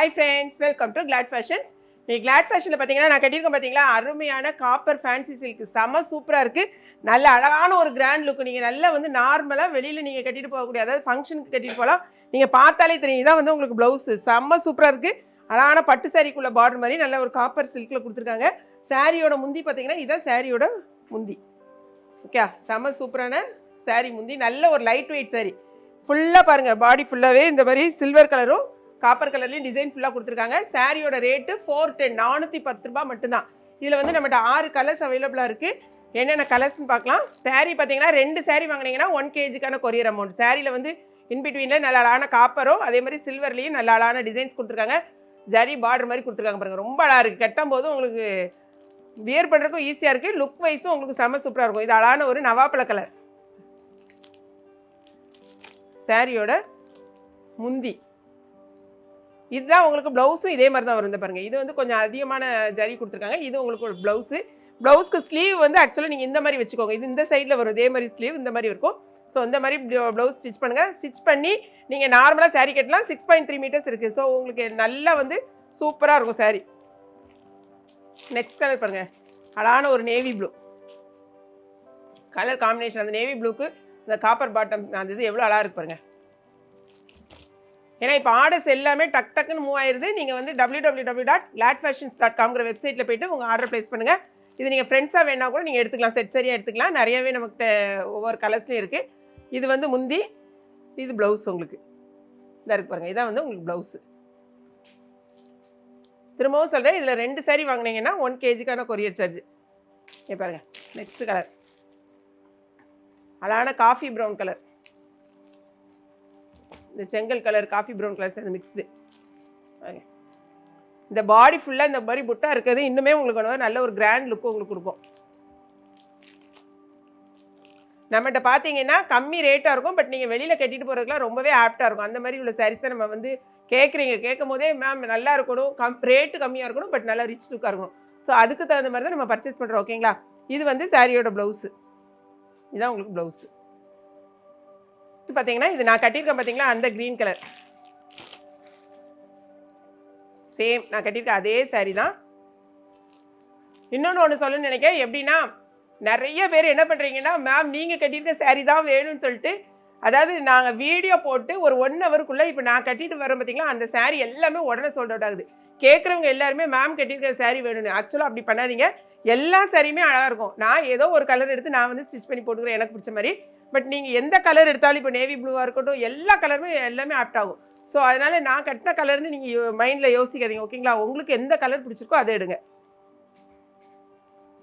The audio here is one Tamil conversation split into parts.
Hi friends welcome to Glad Fashions நீ கிளாட் ஃபேஷனில் பார்த்தீங்கன்னா நான் கட்டியிருக்கேன் பார்த்தீங்களா அருமையான காப்பர் ஃபேன்சி சில்க் செம சூப்பராக இருக்குது நல்ல அழகான ஒரு கிராண்ட் லுக் நீங்கள் நல்லா வந்து நார்மலாக வெளியில் நீங்கள் கட்டிட்டு போகக்கூடிய அதாவது ஃபங்க்ஷனுக்கு கட்டிட்டு போகலாம். நீங்கள் பார்த்தாலே தெரியும் இதான் வந்து உங்களுக்கு ப்ளவுஸு செம்ம சூப்பராக இருக்குது அழகான பட்டு சாரிக்குள்ள பார்டர் மாதிரி நல்ல ஒரு காப்பர் சில்கில் கொடுத்துருக்காங்க. சாரியோட முந்தி பார்த்தீங்கன்னா இதான் சாரியோட முந்தி. ஓகே செம்ம சூப்பரான சாரி முந்தி. நல்ல ஒரு லைட் வெயிட் சாரி ஃபுல்லாக பாருங்கள் பாடி ஃபுல்லாகவே இந்த மாதிரி சில்வர் கலரும் காப்பர் கலர்லேயும் டிசைன் ஃபுல்லாக கொடுத்துருக்காங்க. சாரியோட ரேட்டு ஃபோர் டென் நானூற்றி பத்து ரூபாய் மட்டும்தான். இதில் வந்து நம்மகிட்ட ஆறு கலர்ஸ் அவைலபிளாக இருக்குது என்னென்ன கலர்ஸ்னு பார்க்கலாம். சாரீ பார்த்தீங்கன்னா ரெண்டு சாரீ வாங்கினீங்கன்னா ஒன் கேஜிக்கான கொரியர் அமௌண்ட் சாரியில் வந்து இன்பிட்வீனில் நல்ல அழகான காப்பரும் அதே மாதிரி சில்வர்லேயும் நல்ல அழகான டிசைன்ஸ் கொடுத்துருக்காங்க. ஜரி பார்டர் மாதிரி கொடுத்துருக்காங்க பாருங்கள் ரொம்ப அழகாக இருக்குது கட்டும் போது உங்களுக்கு வியர் பண்ணுறதுக்கும் ஈஸியாக இருக்குது லுக் வைஸும் உங்களுக்கு செம சூப்பராக இருக்கும். இது அழகான ஒரு நவாப்பழ கலர் சாரியோட முந்தி. இதுதான் உங்களுக்கு ப்ளவுஸும் இதே மாதிரி தான் வரும். இந்த இது வந்து கொஞ்சம் அதிகமான ஜரி கொடுத்துருக்காங்க. இது உங்களுக்கு ஒரு ப்ளவுஸு ப்ளவுஸ்க்கு ஸ்லீவ் வந்து ஆக்சுவலாக நீங்கள் இந்த மாதிரி வச்சுக்கோங்க. இது இந்த சைடில் வரும். இதே மாதிரி ஸ்லீவ் இந்த மாதிரி இருக்கும். ஸோ இந்த மாதிரி ப்ளவுஸ் ஸ்டிச் பண்ணுங்கள் ஸ்டிச் பண்ணி நீங்கள் நார்மலாக சாரீ கட்டலாம். சிக்ஸ் பாயிண்ட் த்ரீ மீட்டர்ஸ் இருக்குது ஸோ உங்களுக்கு நல்லா வந்து சூப்பராக இருக்கும் சாரீ நெக்ஸ்ட் கலர் பாருங்கள் அழகான ஒரு நேவி ப்ளூ கலர் காம்பினேஷன் அந்த நேவி ப்ளூக்கு இந்த காப்பர் பாட்டம் அந்த இது எவ்வளோ அழகாக இருக்கு பாருங்கள் ஏன்னா இப்போ ஆர்டர்ஸ் எல்லாமே டக் டக்குன்னு மூவ் ஆயிருது. நீங்கள் வந்து W W W dot Glad Fashions dot காம்ங்கிற வெப்சைட்டில் போயிட்டு உங்கள் ஆர்டர் ப்ளேஸ் பண்ணுங்கள் இது நீங்கள் ஃப்ரெண்ட்ஸாக வேணா கூட நீங்கள் எடுத்துக்கலாம். செட் சரியாக எடுத்துக்கலாம். நிறையவே நமக்கு ஒவ்வொரு கலர்ஸ்லையும் இருக்குது இது வந்து முந்தி இது ப்ளவுஸ் உங்களுக்கு. இதாக இருக்கு பாருங்கள் இதான் வந்து உங்களுக்கு ப்ளவுஸு திரும்பவும் சொல்கிறேன் இதில் ரெண்டு saree வாங்கினீங்கன்னா ஒன் கேஜிக்கான கொரியர் சார்ஜ் இங்கே பாருங்கள் நெக்ஸ்ட் கலர் அழகான காஃபி ப்ரௌன் கலர் இந்த செங்கல் கலர் காஃபி ப்ரௌன் கலர் சேர்ந்து மிக்ஸ்டு இந்த பாடி ஃபுல்லாக இந்த மாதிரி புட்டாக இருக்கிறது இன்னுமே உங்களுக்கு நல்ல ஒரு கிராண்ட் லுக்கு உங்களுக்கு கொடுக்கும். நம்மகிட்ட பார்த்தீங்கன்னா கம்மி ரேட்டாக இருக்கும் பட் நீங்கள் வெளியில் கட்டிட்டு போகிறதுக்குலாம் ரொம்பவே ஆப்டாக இருக்கும். அந்த மாதிரி உள்ள sarees தான் நம்ம வந்து கேட்குறீங்க கேட்கும் போதே மேம் நல்லா இருக்கணும். கம் ரேட்டு கம்மியாக இருக்கணும் பட் நல்லா ரிச் லுக்காக இருக்கணும். ஸோ அதுக்கு தகுந்த மாதிரி தான் நம்ம பர்ச்சேஸ் பண்ணுறோம் ஓகேங்களா? இது வந்து சாரியோட ப்ளவுஸு இதுதான் உங்களுக்கு ப்ளவுஸு இது பார்த்தீங்கன்னா இது நான் கட்டியிருக்கேன் பார்த்தீங்களா அந்த க்ரீன் கலர் சேம் நான் கட்டியிருக்க அதே சாரீ தான். இன்னொன்று ஒன்று சொல்லணும்னு நினைக்கிறேன் எப்படின்னா நிறைய பேர் என்ன பண்ணுறீங்கன்னா மேம் நீங்கள் கட்டியிருக்க சாரீ தான் வேணும்னு சொல்லிட்டு அதாவது நாங்கள் வீடியோ போட்டு ஒரு ஒன் ஹவருக்குள்ளே இப்போ நான் கட்டிட்டு வரேன் பார்த்தீங்களா அந்த சாரீ எல்லாமே உடனே சோல்ட் அவுட் ஆகுது. கேட்குறவங்க எல்லாருமே மேம் கட்டியிருக்கிற சாரீ வேணும்னு. ஆக்சுவலாக அப்படி பண்ணாதீங்க. எல்லா சாரியுமே அழகாக இருக்கும். நான் ஏதோ ஒரு கலர் எடுத்து நான் வந்து ஸ்டிச் பண்ணி போட்டுக்கிறேன் எனக்கு பிடிச்ச மாதிரி. பட் நீங்கள் எந்த கலர் எடுத்தாலும் இப்போ நேவி ப்ளூவாக இருக்கட்டும் எல்லா கலருமே எல்லாமே ஆப்ட் ஆகும். ஸோ அதனால் நான் கட்டின கலர்னு நீங்கள் மைண்டில் யோசிக்காதீங்க ஓகேங்களா உங்களுக்கு எந்த கலர் பிடிச்சிருக்கோ அதை எடுங்க.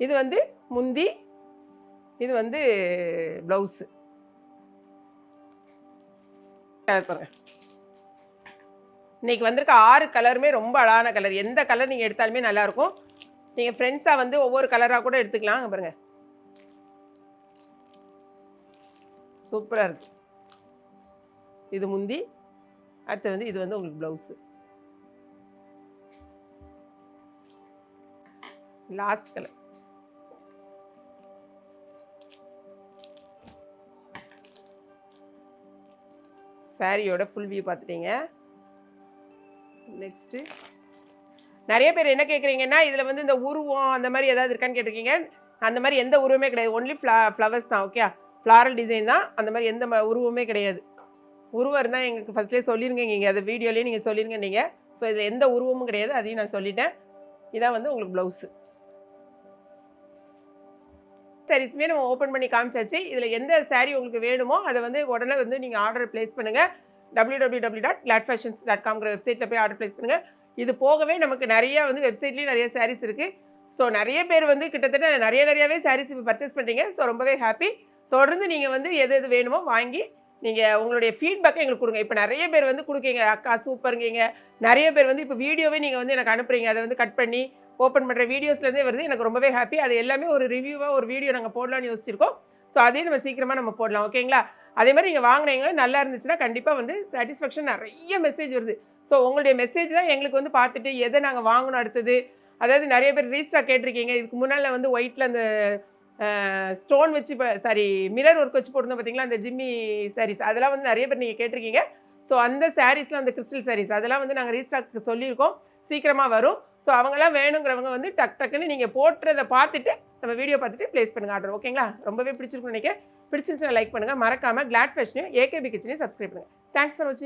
இது வந்து முந்தி இது வந்து ப்ளவுஸு பாருங்க. இன்னைக்கு வந்திருக்க ஆறு கலருமே ரொம்ப அழகான கலர் எந்த கலர் நீங்கள் எடுத்தாலுமே நல்லாயிருக்கும் நீங்கள் ஃப்ரெண்ட்ஸாக வந்து ஒவ்வொரு கலராக கூட எடுத்துக்கலாம் பாருங்கள் சூப்பராக இருக்குது இது முந்தி அடுத்து வந்து இது வந்து உங்களுக்கு ப்ளவுஸு லாஸ்ட் கலர் சாரியோட ஃபுல் வியூ பார்த்துட்டீங்க. நெக்ஸ்ட்டு நிறைய பேர் என்ன கேட்குறீங்கன்னா இதில் வந்து இந்த உருவம் அந்த மாதிரி ஏதாவது இருக்கான்னு கேட்டிருக்கீங்க. அந்த மாதிரி எந்த உருவமே கிடையாது. ஒன்லி ஃப்ளா ஃப்ளவர்ஸ் தான் ஓகே ஃப்ளாரல் டிசைன் தான். அந்த மாதிரி எந்த உருவமே கிடையாது. உருவம் இருந்தால் எங்களுக்கு ஃபஸ்ட்லேயே சொல்லிருங்க. நீங்கள் அதை வீடியோலேயே நீங்கள் சொல்லிருங்க நீங்கள் ஸோ இதில் எந்த உருவமும் கிடையாது. அதையும் நான் சொல்லிட்டேன். இதான் வந்து உங்களுக்கு ப்ளவுஸு சாரீஸுமே நம்ம ஓப்பன் பண்ணி காமிச்சாச்சு. இதில் எந்த சாரீ உங்களுக்கு வேணுமோ அதை வந்து உடனே வந்து நீங்கள் ஆர்டர் ப்ளேஸ் பண்ணுங்கள் W W W dot Glad Fashions dot காம்ங்கிற வெப்சைட்டில் போய் ஆர்டர் ப்ளேஸ் பண்ணுங்கள் இது போகவே நமக்கு நிறையா வந்து வெப்சைட்லேயும் நிறைய சாரீஸ் இருக்குது ஸோ நிறைய பேர் வந்து கிட்டத்தட்ட நிறைய நிறையாவே சாரீஸ் இப்போ பர்ச்சேஸ் பண்ணுறீங்க ஸோ ரொம்பவே ஹாப்பி தொடர்ந்து நீங்கள் வந்து எது எது வேணுமோ வாங்கி நீங்கள் உங்களுடைய ஃபீட்பேக்கை எங்களுக்கு கொடுங்க. இப்போ நிறைய பேர் வந்து கொடுக்கீங்க அக்கா சூப்பருங்கீங்க. நிறைய பேர் வந்து இப்போ வீடியோவே நீங்கள் வந்து எனக்கு அனுப்புறீங்க. அதை வந்து கட் பண்ணி ஓப்பன் பண்ணுற வீடியோஸ்லேருந்தே வருது. எனக்கு ரொம்பவே ஹாப்பி அது எல்லாமே ஒரு ரிவ்யூவாக ஒரு வீடியோ நாங்கள் போடலான்னு யோசிச்சிருக்கோம். ஸோ அதையும் நம்ம சீக்கிரமாக நம்ம போடலாம். ஓகேங்களா? அதே மாதிரி நீங்கள் வாங்கினீங்க நல்லா இருந்துச்சுன்னா கண்டிப்பாக வந்து சாட்டிஸ்ஃபேக்ஷன் நிறைய மெசேஜ் வருது. ஸோ உங்களுடைய மெசேஜ் தான் எங்களுக்கு வந்து பார்த்துட்டு எதை நாங்கள் வாங்கணும் அடுத்தது. அதாவது நிறைய பேர் ரீஸ்டாக் கேட்டிருக்கீங்க. இதுக்கு முன்னால் வந்து ஒயிட்டில் அந்த ஸ்டோன் வச்சு சாரி மிரர் ஒர்க் வச்சு போட்டிருந்தோம் பார்த்தீங்களா அந்த ஜிம்மி சாரீஸ் அதெல்லாம் வந்து நிறைய பேர் நீங்கள் கேட்டிருக்கீங்க. ஸோ அந்த சாரீஸ்லாம் அந்த கிறிஸ்டல் சாரீஸ் அதெல்லாம் வந்து நாங்கள் ரீஸ்டாக் சொல்லியிருக்கோம். சீக்கிரமாக வரும். ஸோ அவங்களாம் வேணுங்கிறவங்க வந்து டக் டக்குன்னு நீங்கள் போட்டுறதை பார்த்துட்டு நம்ம வீடியோ பார்த்துட்டு ப்ளேஸ் பண்ணுங்க ஆர்டர் ஓகேங்களா ரொம்பவே பிடிச்சிருக்குன்னு நினைக்கிறேன். பிடிச்சிருந்துச்சுன்னா லைக் பண்ணுங்கள் மறக்காமல் கிளாட் ஃபேஷனையும் ஏகேபி கிச்சனையும் சப்ஸ்கிரைப் பண்ணுங்கள் தேங்க்ஸ் ஃபார் வாட்சிங்